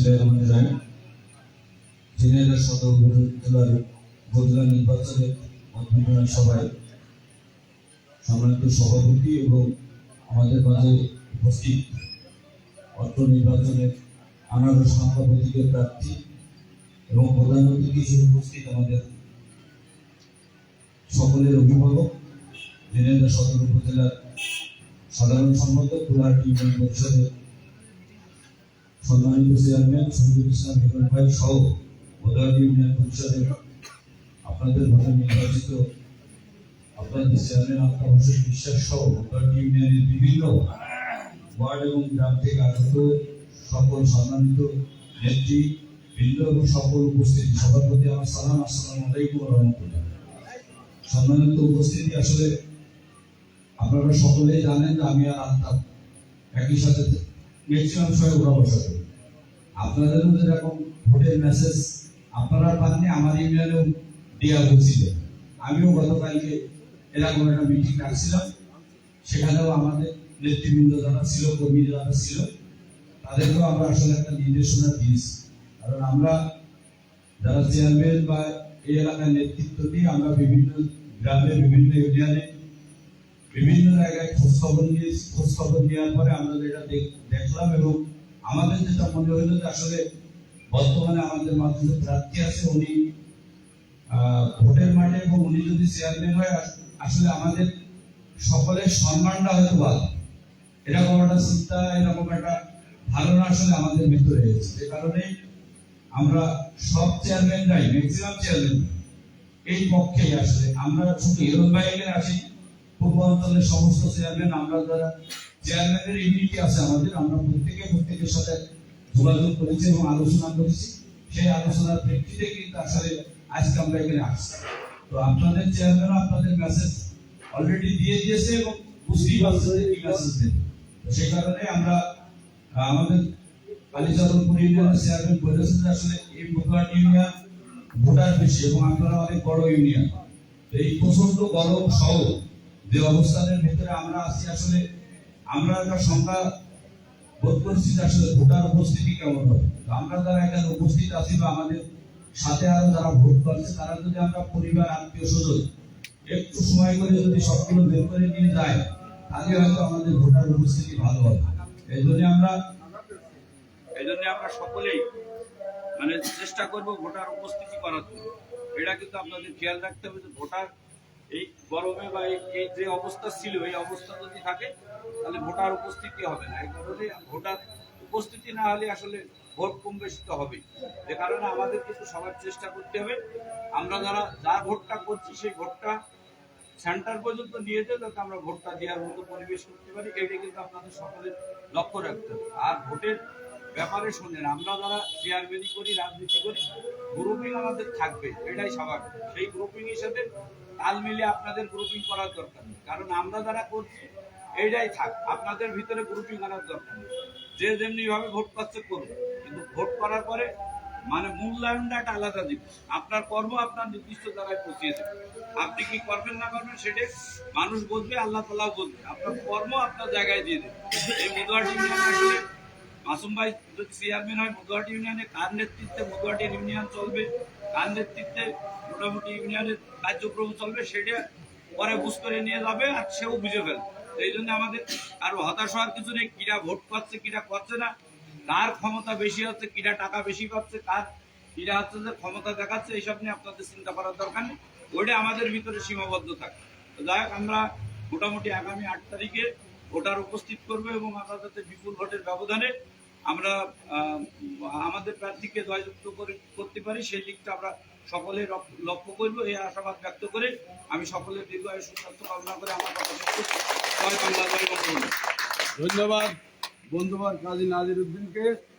বিসমিল্লাহির রহমানির রহিম ঝিনাইদহ সদর উপজেলার উপজেলা নির্বাচনের মতবিনিময় সভায় সম্মানিত সভাপতি এবং আমাদের মাঝে উপস্থিত অর্থ নির্বাচনের আনারস সংখ্যা প্রার্থী এবং প্রধান অতিথি হিসেবে উপস্থিত আমাদের সকলের অভিভাবক ঝিনাইদহ সদর উপজেলার সাধারণ সম্পাদক কুলাহাটি ইউনিয়ন পরিষদের সম্মানিত চেয়ারম্যান শহীদুল ইসলাম হিরণ ভাই সহ বোদালি ইউনিয়ন পরিষদের আপনাদের ভোটে নির্বাচিত, আপনাদের চেয়ারম্যান আলতাফ হোসেন বিশ্বাস সহ বোদালি ইউনিয়নের বিভিন্ন ওয়ার্ড এবং গ্রাম থেকে আগত সকল সম্মানিত নেত্রী, বৃন্দ এবং সকল উপস্থিতি, সবার প্রতি আমার সালাম, আসসালামু আলাইকুম রহমতুল্লাহ। সম্মানিত উপস্থিতি আসলে আপনারা সকলেই জানেন যে আমি আর আলতাফ একই সাথে ম্যাক্সিমাম সময় ওরা বসা করি আপনাদেরও যেরকম ভোটের মেসেজ আপনারা পাননি, আমার ইমেলেও দেওয়া হয়েছিল। আমিও গতকালকে এরকম একটা মিটিং রাখছিলাম সেখানেও আমাদের নেতৃবৃন্দ যারা ছিল, কর্মী যারা ছিল, তাদেরকেও আমরা আসলে একটা নির্দেশনা দিয়েছি। কারণ আমরা যারা চেয়ারম্যান বা এই এলাকার নেতৃত্ব দিয়ে আমরা বিভিন্ন গ্রামে বিভিন্ন ইউনিয়নে বিভিন্ন জায়গায় খোঁজ খবর নিয়ে, খোঁজ খবর নেওয়ার পরে আমরা যেটা দেখ- দেখলাম এবং আমাদের যেটা মনে হলো যে আসলে বর্তমানে আমাদের মাধ্যমে প্রার্থী আছে উনি ভোটের মাঠে এবং উনি যদি চেয়ারম্যান হয়, আস- আসলে আমাদের সকলের সম্মানটা হয়তো ভালো এরকম একটা চিন্তা, এরকম একটা ধারণা আসলে আমাদের ভিতরে এসেছে। যে কারণে আমরা সব চেয়ারম্যানরাই ম্যাক্সিমাম চেয়ারম্যান এই পক্ষেই আসলে আমরা শুধু হিরণ এখানে আসি পূর্বাঞ্চলের সমস্ত চেয়ারম্যান আমরা যারা চেয়ারম্যানের ইউনিটি আছে আমাদের, আমরা প্রত্যেকে প্রত্যেকের সাথে যোগাযোগ করেছি এবং আলোচনা করেছি। সেই আলোচনার প্রেক্ষিতে কিন্তু আসলে আজকে আমরা এখানে আসছি। তো আপনাদের চেয়ারম্যান আপনাদের মেসেজ অলরেডি দিয়ে দিয়েছে এবং বুঝতেই পারছে কি মেসেজ দেবে। তো সেই কারণে আমরা আমাদের কালীচরণপুর ইউনিয়নের চেয়ারম্যান বলেছেন যে আসলে এই মুখঘাট ইউনিয়ন ভোটার বেশি এবং আপনারা অনেক বড় ইউনিয়ন। এই প্রচণ্ড গরম সহ যে অবস্থানের ভিতরে আমরা আছি, আসলে আমরা একটা সংখ্যা বোধ করছি যে আসলে ভোটার উপস্থিতি কেমন হবে। আমরা যারা এখানে উপস্থিত আছি বা আমাদের সাথে আরও যারা ভোট করছে, তারা যদি আমরা পরিবার, আত্মীয় স্বজন একটু সময় করে যদি সবগুলো বের করে নিয়ে যায়, তাহলে হয়তো আমাদের ভোটার উপস্থিতি ভালো হবে। এই জন্য আমরা এই জন্য আমরা সকলেই মানে চেষ্টা করব ভোটার উপস্থিতি করার জন্য। এটা কিন্তু আপনাদের খেয়াল রাখতে হবে যে ভোটার এই গরমে বা এই যে অবস্থা ছিল, এই অবস্থা যদি থাকে, তাহলে ভোটার উপস্থিতি হবে না। এই কারণে ভোটার উপস্থিতি না হলে আসলে ভোট কম বেশি তো হবে যে কারণে আমাদের কিন্তু সবার চেষ্টা করতে হবে, আমরা যারা যা ভোটটা করছি, সেই ভোটটা সেন্টার পর্যন্ত নিয়ে যেয়ে যাতে আমরা ভোটটা দেওয়ার মতো পরিবেশ করতে পারি এটা কিন্তু আপনাদের সকলের লক্ষ্য রাখতে হবে। আর ভোটের ব্যাপারে শুনেন, আমরা যারা চেয়ারম্যানই করি, রাজনীতি করি গ্রুপিং আমাদের থাকবে, এটাই স্বাভাবিক। সেই গ্রুপিং হিসেবে তাল মিলিয়ে আপনাদের গ্রুপিং করার দরকার নেই। কারণ আমরা যারা করছি, এইটাই থাক, আপনাদের ভিতরে গ্রুপিং আনার দরকার নেই। যে যেমনি ভাবে ভোট করছে করবে। কিন্তু ভোট করার পরে মানে মূল্যায়নটা একটা আলাদা জিনিস। আপনার কর্ম আপনার নির্দিষ্ট জায়গায় পৌঁছিয়ে দেবে। আপনি কি করবেন না করবেন সেটা মানুষ বলবে আল্লাহ তালাও বলবে আপনার কর্ম আপনার জায়গায় দিয়ে দেবে। এই মধুয়াটি মাসুম ভাই চেয়ারম্যান হয় মধুয়াটি ইউনিয়নে কার নেতৃত্বে মধুয়াটি ইউনিয়ন চলবে কার নেতৃত্বে মোটামুটি ইউনিয়নের কার্যক্রম চলবে, সেটা পরে বুঝ করে নিয়ে যাবে আর সেও বুঝে ফেলবে। এই জন্য আমাদের আর হতাশ হওয়ার কিছু নেই, কিরা ভোট পাচ্ছে, কিরা করছে না, কার ক্ষমতা বেশি হচ্ছে, কিরা টাকা বেশি পাচ্ছে, কার, কিরা হচ্ছে যে ক্ষমতা দেখাচ্ছে, এইসব নিয়ে আপনাদের চিন্তা করার দরকার নেই, ওইটা আমাদের ভিতরে সীমাবদ্ধ থাকে। যাই আমরা মোটামুটি আগামী আট তারিখে ভোটার উপস্থিত করবে এবং আমরা তাতে বিপুল ভোটের ব্যবধানে আমরা আমাদের প্রার্থীকে জয়যুক্ত করে করতে পারি, সেই দিকটা আমরা সকলে লক- লক্ষ্য করব। এই আশাবাদ ব্যক্ত করে আমি সকলের দীর্ঘ আয়ু সুস্বাস্থ্য কামনা করে আমার কথা ধন্যবাদ। বন্ধুবাদ কাজী নাজির উদ্দিনকে।